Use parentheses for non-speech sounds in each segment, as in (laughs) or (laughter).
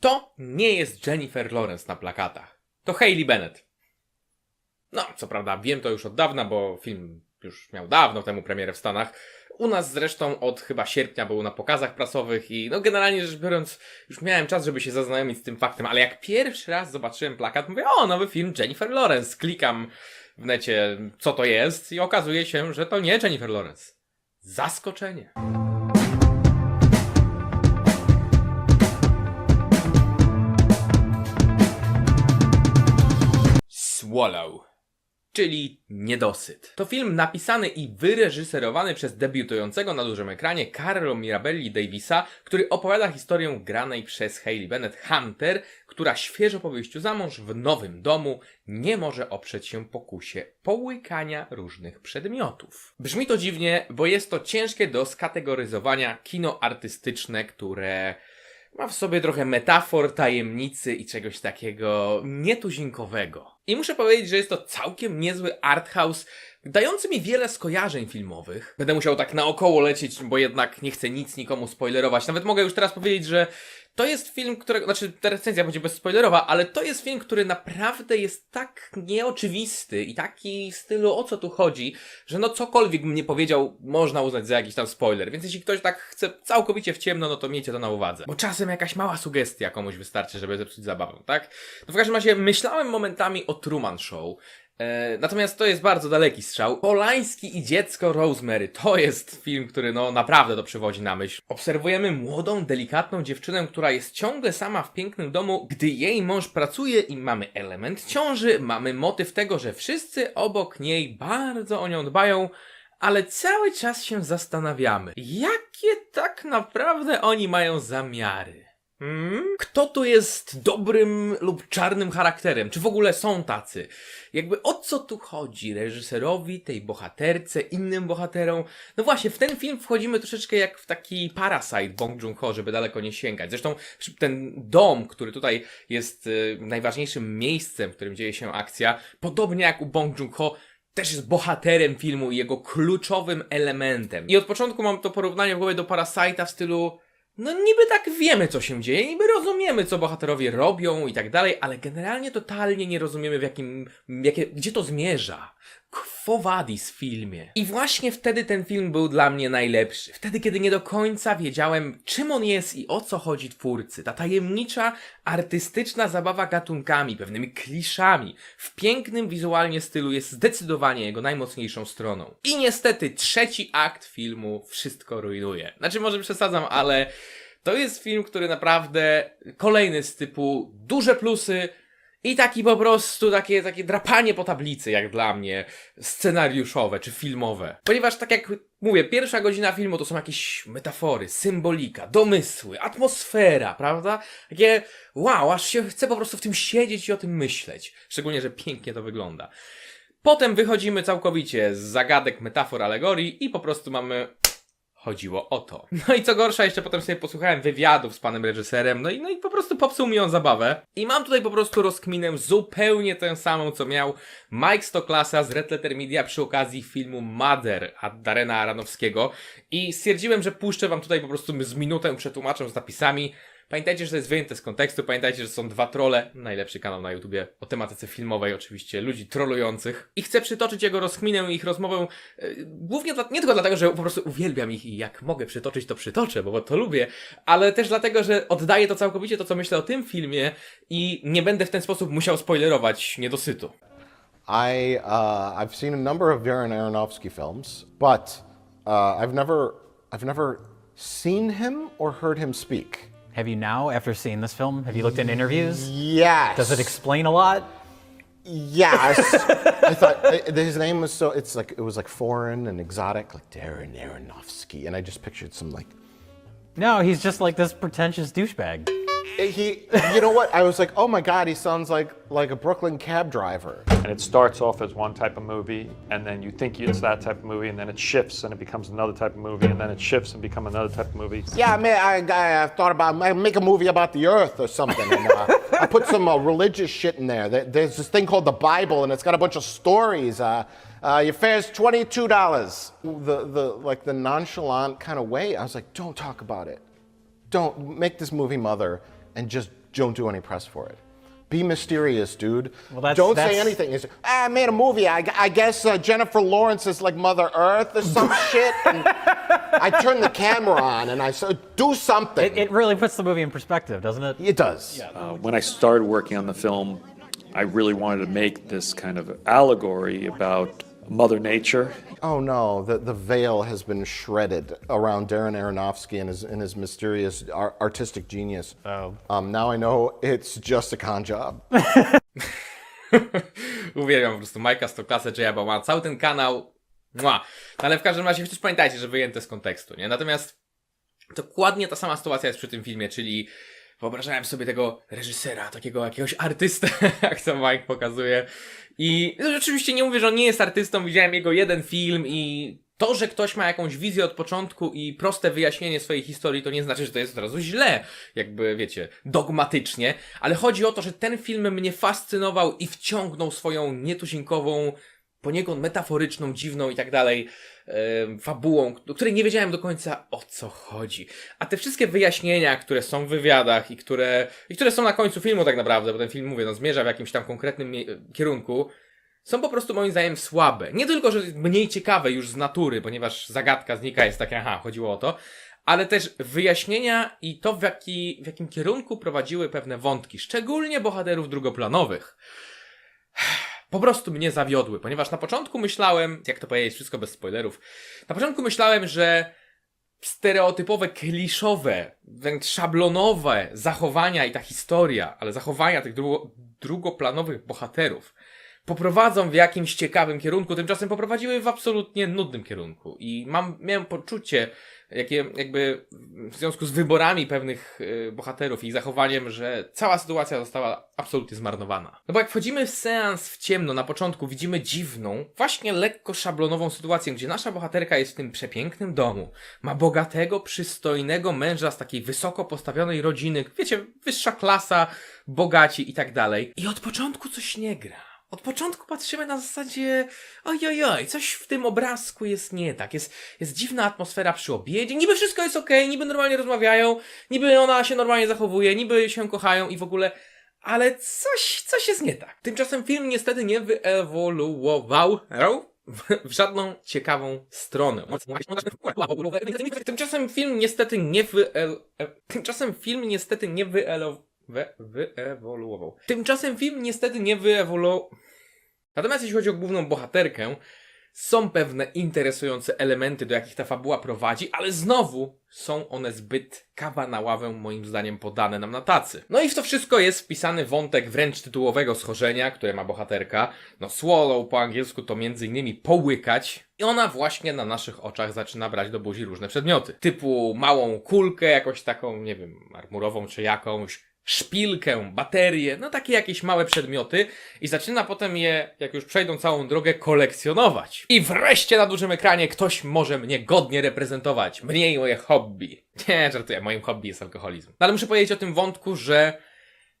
To nie jest Jennifer Lawrence na plakatach. To Hailey Bennett. No, co prawda, wiem to już od dawna, bo film już miał dawno temu premierę w Stanach. U nas zresztą od chyba sierpnia był na pokazach prasowych i no generalnie rzecz biorąc już miałem czas, żeby się zaznajomić z tym faktem, ale jak pierwszy raz zobaczyłem plakat, mówię, o, nowy film Jennifer Lawrence. Klikam w necie, co to jest i okazuje się, że to nie Jennifer Lawrence. Zaskoczenie. Swallow, czyli Niedosyt. To film napisany i wyreżyserowany przez debiutującego na dużym ekranie Carlo Mirabelli Davisa, który opowiada historię granej przez Hailey Bennett Hunter, która świeżo po wyjściu za mąż w nowym domu nie może oprzeć się pokusie połykania różnych przedmiotów. Brzmi to dziwnie, bo jest to ciężkie do skategoryzowania kino artystyczne, które ma w sobie trochę metafor, tajemnicy i czegoś takiego nietuzinkowego. I muszę powiedzieć, że jest to całkiem niezły arthouse, dający mi wiele skojarzeń filmowych. Będę musiał tak naokoło lecieć, bo jednak nie chcę nic nikomu spoilerować. Nawet mogę już teraz powiedzieć, że to jest film, którego, znaczy ta recenzja będzie bezspoilerowa, ale to jest film, który naprawdę jest tak nieoczywisty i taki stylu o co tu chodzi, że no cokolwiek nie powiedział, można uznać za jakiś tam spoiler. Więc jeśli ktoś tak chce całkowicie w ciemno, no to miejcie to na uwadze. Bo czasem jakaś mała sugestia komuś wystarczy, żeby zepsuć zabawę, tak? No w każdym razie myślałem momentami o Truman Show. E, natomiast to jest bardzo daleki strzał. Polański i dziecko Rosemary to jest film, który no naprawdę to przywodzi na myśl. Obserwujemy młodą, delikatną dziewczynę, która jest ciągle sama w pięknym domu, gdy jej mąż pracuje i mamy element ciąży, mamy motyw tego, że wszyscy obok niej bardzo o nią dbają, ale cały czas się zastanawiamy, jakie tak naprawdę oni mają zamiary. Hmm? Kto tu jest dobrym lub czarnym charakterem? Czy w ogóle są tacy? Jakby o co tu chodzi reżyserowi, tej bohaterce, innym bohaterom? No właśnie, w ten film wchodzimy troszeczkę jak w taki Parasite Bong Joon-ho, żeby daleko nie sięgać. Zresztą ten dom, który tutaj jest y, najważniejszym miejscem, w którym dzieje się akcja, podobnie jak u Bong Joon-ho, też jest bohaterem filmu i jego kluczowym elementem. I od początku mam to porównanie w głowie do Parasite'a w stylu no niby tak wiemy, co się dzieje, niby rozumiemy, co bohaterowie robią i tak dalej, ale generalnie totalnie nie rozumiemy, w jakim, jakie, gdzie to zmierza. Quo vadis filmie. I właśnie wtedy ten film był dla mnie najlepszy. Wtedy, kiedy nie do końca wiedziałem, czym on jest i o co chodzi twórcy. Ta tajemnicza, artystyczna zabawa gatunkami, pewnymi kliszami, w pięknym wizualnie stylu jest zdecydowanie jego najmocniejszą stroną. I niestety trzeci akt filmu wszystko rujnuje. Znaczy, może przesadzam, ale to jest film, który naprawdę kolejny z typu duże plusy i taki po prostu takie, takie drapanie po tablicy, jak dla mnie, scenariuszowe czy filmowe. Ponieważ tak jak mówię, pierwsza godzina filmu to są jakieś metafory, symbolika, domysły, atmosfera, prawda? Takie wow, aż się chce po prostu w tym siedzieć i o tym myśleć. Szczególnie, że pięknie to wygląda. Potem wychodzimy całkowicie z zagadek, metafor, alegorii i po prostu mamy chodziło o to. No i co gorsza, jeszcze potem sobie posłuchałem wywiadów z panem reżyserem, no i, no i po prostu popsuł mi on zabawę. I mam tutaj po prostu rozkminę zupełnie tę samą, co miał Mike Stoklasa z Red Letter Media przy okazji filmu Mother od Darena Aronowskiego i stwierdziłem, że puszczę wam tutaj po prostu z minutę przetłumaczę z napisami. Pamiętajcie, że to jest wyjęte z kontekstu, pamiętajcie, że są dwa trole, najlepszy kanał na YouTubie o tematyce filmowej oczywiście, ludzi trolujących. I chcę przytoczyć jego rozkminę i ich rozmowę, e, głównie dla, nie tylko dlatego, że po prostu uwielbiam ich i jak mogę przytoczyć, to przytoczę, bo to lubię, ale też dlatego, że oddaję to całkowicie to, co myślę o tym filmie i nie będę w ten sposób musiał spoilerować niedosytu. I uh, I've seen a number of Darren Aronofsky films, but uh, I've never I've never seen him or heard him speak. Have you now, after seeing this film, have you looked at interviews? Yes. Does it explain a lot? Yes. (laughs) I thought I, his name was so it's like it was like foreign and exotic, like Darren Aronofsky, and I just pictured some like No, he's just like this pretentious douchebag. he. You know what? I was like, oh my god, he sounds like like a Brooklyn cab driver. And it starts off as one type of movie, and then you think it's that type of movie, and then it shifts and it becomes another type of movie, and then it shifts and become another type of movie. Yeah, I mean, I, I, I thought about I make a movie about the Earth or something. And, uh, I put some uh, religious shit in there. There- There's this thing called the Bible, and it's got a bunch of stories. Uh, uh, your fare's twenty two dollars. The the like the nonchalant kind of way. I was like, don't talk about it. Don't make this movie, mother, and just don't do any press for it. Be mysterious, dude. Well, that's- don't say that's- anything. It's, ah, I made a movie. I, I guess uh, Jennifer Lawrence is like Mother Earth or some (laughs) shit. And I turn the camera on and I say, do something. It, it really puts the movie in perspective, doesn't it? It does. Uh, when I started working on the film, I really wanted to make this kind of allegory about Mother Nature. Oh no, the, the veil has been shredded around Darren Aronofsky and his, and his mysterious ar- artistic genius. Oh. Um, now I know it's just a con job. (laughs) Uwielbiam po prostu Majka, Stoklasę, Jaya Bauman, cały ten kanał. Mua. No ale w każdym razie też pamiętajcie, że wyjęte z kontekstu, nie? Natomiast dokładnie ta sama sytuacja jest przy tym filmie, czyli wyobrażałem sobie tego reżysera, takiego jakiegoś artystę, (laughs) jak to Mike pokazuje. I no, oczywiście nie mówię, że on nie jest artystą, widziałem jego jeden film i to, że ktoś ma jakąś wizję od początku i proste wyjaśnienie swojej historii, to nie znaczy, że to jest od razu źle, jakby wiecie, dogmatycznie, ale chodzi o to, że ten film mnie fascynował i wciągnął swoją nietuzinkową, poniekąd metaforyczną, dziwną i tak dalej fabułą, o której nie wiedziałem do końca o co chodzi. A te wszystkie wyjaśnienia, które są w wywiadach i które, i które są na końcu filmu tak naprawdę, bo ten film, mówię, no zmierza w jakimś tam konkretnym kierunku, są po prostu moim zdaniem słabe. Nie tylko, że mniej ciekawe już z natury, ponieważ zagadka znika, jest takie, aha, chodziło o to, ale też wyjaśnienia i to, w, jaki, w jakim kierunku prowadziły pewne wątki, szczególnie bohaterów drugoplanowych po prostu mnie zawiodły, ponieważ na początku myślałem, jak to powiedzieć, wszystko bez spoilerów, na początku myślałem, że stereotypowe, kliszowe, wręcz szablonowe zachowania i ta historia, ale zachowania tych drugo, drugoplanowych bohaterów poprowadzą w jakimś ciekawym kierunku, tymczasem poprowadziły w absolutnie nudnym kierunku. I mam, miałem poczucie, jakie, jakby w związku z wyborami pewnych y, bohaterów i ich zachowaniem, że cała sytuacja została absolutnie zmarnowana. No bo jak wchodzimy w seans w ciemno, na początku widzimy dziwną, właśnie lekko szablonową sytuację, gdzie nasza bohaterka jest w tym przepięknym domu, ma bogatego, przystojnego męża z takiej wysoko postawionej rodziny, wiecie, wyższa klasa, bogaci i tak dalej. I od początku coś nie gra. Od początku patrzymy na zasadzie, ojojoj, coś w tym obrazku jest nie tak, jest, jest dziwna atmosfera przy obiedzie, niby wszystko jest okej, niby normalnie rozmawiają, niby ona się normalnie zachowuje, niby się kochają i w ogóle, ale coś, coś jest nie tak. Tymczasem film niestety nie wyewoluował w- żadną ciekawą stronę. Tymczasem film niestety nie wyel... e, Tymczasem film niestety nie wyelo... We... wyewoluował. Tymczasem film niestety nie wyewoluował. Natomiast jeśli chodzi o główną bohaterkę, są pewne interesujące elementy, do jakich ta fabuła prowadzi, ale znowu są one zbyt kawa na ławę, moim zdaniem, podane nam na tacy. No i w to wszystko jest wpisany wątek wręcz tytułowego schorzenia, które ma bohaterka. No, swallow po angielsku to między innymi połykać. I ona właśnie na naszych oczach zaczyna brać do buzi różne przedmioty. Typu małą kulkę, jakąś taką, nie wiem, marmurową czy jakąś, szpilkę, baterię, no takie jakieś małe przedmioty i zaczyna potem je, jak już przejdą całą drogę, kolekcjonować. I wreszcie na dużym ekranie ktoś może mnie godnie reprezentować. Mnie i moje hobby. (laughs) Nie, żartuję, moim hobby jest alkoholizm. No ale muszę powiedzieć o tym wątku, że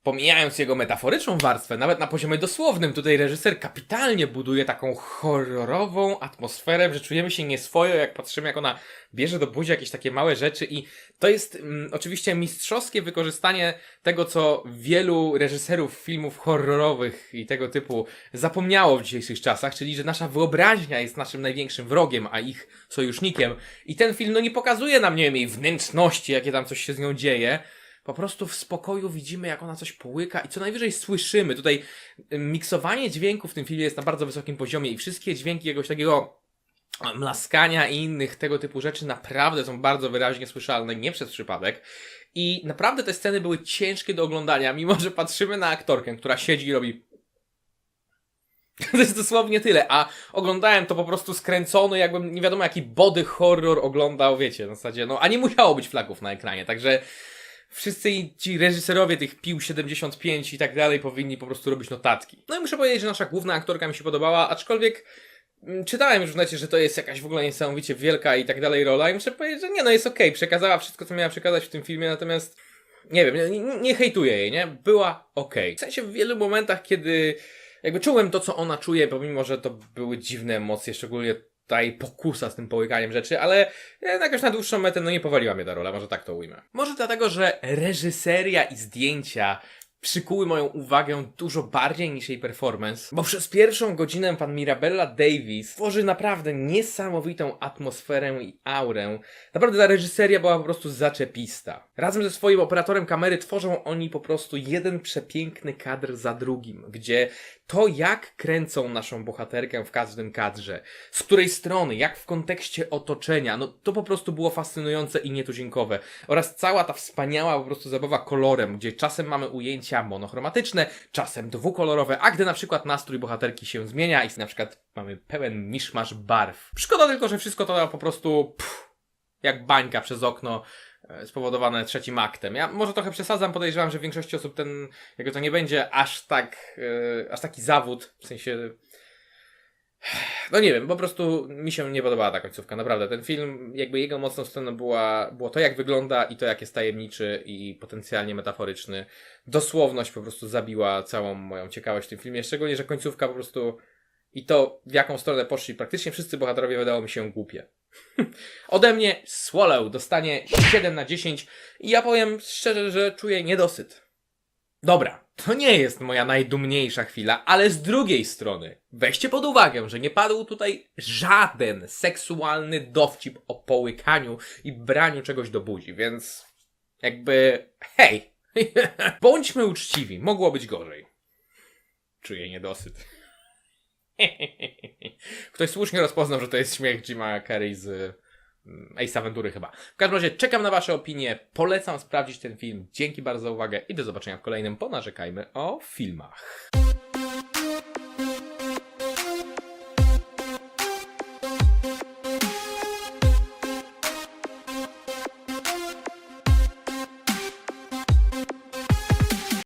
pomijając jego metaforyczną warstwę, nawet na poziomie dosłownym, tutaj reżyser kapitalnie buduje taką horrorową atmosferę, że czujemy się nieswojo, jak patrzymy, jak ona bierze do buzi jakieś takie małe rzeczy i to jest mm, oczywiście mistrzowskie wykorzystanie tego, co wielu reżyserów filmów horrorowych i tego typu zapomniało w dzisiejszych czasach, czyli że nasza wyobraźnia jest naszym największym wrogiem, a ich sojusznikiem. I ten film no nie pokazuje nam, nie wiem, jej wnętrzności, jakie tam coś się z nią dzieje, po prostu w spokoju widzimy, jak ona coś połyka i co najwyżej słyszymy. Tutaj y, miksowanie dźwięków w tym filmie jest na bardzo wysokim poziomie i wszystkie dźwięki jakiegoś takiego mlaskania i innych tego typu rzeczy naprawdę są bardzo wyraźnie słyszalne, nie przez przypadek. I naprawdę te sceny były ciężkie do oglądania, mimo że patrzymy na aktorkę, która siedzi i robi (laughs) to jest dosłownie tyle, a oglądałem to po prostu skręcony, jakbym nie wiadomo jaki body horror oglądał, wiecie, na zasadzie, no, a nie musiało być flagów na ekranie, także wszyscy ci reżyserowie tych pił 75 i tak dalej powinni po prostu robić notatki. No i muszę powiedzieć, że nasza główna aktorka mi się podobała, aczkolwiek mm, czytałem już w necie, że to jest jakaś w ogóle niesamowicie wielka i tak dalej rola i muszę powiedzieć, że nie, no jest okej, przekazała wszystko, co miała przekazać w tym filmie, natomiast nie wiem, nie, nie, hejtuję jej, nie? Była okej. W sensie w wielu momentach, kiedy jakby czułem to, co ona czuje, pomimo, że to były dziwne emocje, szczególnie tutaj pokusa z tym połykaniem rzeczy, ale jakoś na dłuższą metę no nie powaliła mnie ta rola, może tak to ujmę. Może dlatego, że reżyseria i zdjęcia przykuły moją uwagę dużo bardziej niż jej performance, bo przez pierwszą godzinę pan Mirabella Davis tworzy naprawdę niesamowitą atmosferę i aurę. Naprawdę ta reżyseria była po prostu zaczepista. Razem ze swoim operatorem kamery tworzą oni po prostu jeden przepiękny kadr za drugim, gdzie to jak kręcą naszą bohaterkę w każdym kadrze, z której strony, jak w kontekście otoczenia, no to po prostu było fascynujące i nietuzinkowe. Oraz cała ta wspaniała po prostu zabawa kolorem, gdzie czasem mamy ujęcia monochromatyczne, czasem dwukolorowe, a gdy na przykład nastrój bohaterki się zmienia i na przykład mamy pełen miszmasz barw. Szkoda tylko, że wszystko to po prostu pff, jak bańka przez okno e, spowodowane trzecim aktem. Ja może trochę przesadzam, podejrzewam, że w większości osób ten, jego to nie będzie aż tak, e, aż taki zawód, w sensie (sighs) no nie wiem, po prostu mi się nie podobała ta końcówka, naprawdę. Ten film, jakby jego mocną stroną była, było to, jak wygląda i to, jak jest tajemniczy i potencjalnie metaforyczny. Dosłowność po prostu zabiła całą moją ciekawość w tym filmie, szczególnie, że końcówka po prostu i to, w jaką stronę poszli praktycznie wszyscy bohaterowie, wydało mi się głupie. (laughs) Ode mnie Swallow dostanie 7 na 10 i ja powiem szczerze, że czuję niedosyt. Dobra, to nie jest moja najdumniejsza chwila, ale z drugiej strony weźcie pod uwagę, że nie padł tutaj żaden seksualny dowcip o połykaniu i braniu czegoś do buzi, więc jakby hej, (laughs) bądźmy uczciwi, mogło być gorzej. Czuję niedosyt. (laughs) Ktoś słusznie rozpoznał, że to jest śmiech Jima Carrey z Ace Aventury chyba. W każdym razie czekam na Wasze opinie, polecam sprawdzić ten film. Dzięki bardzo za uwagę i do zobaczenia w kolejnym Ponarzekajmy o filmach.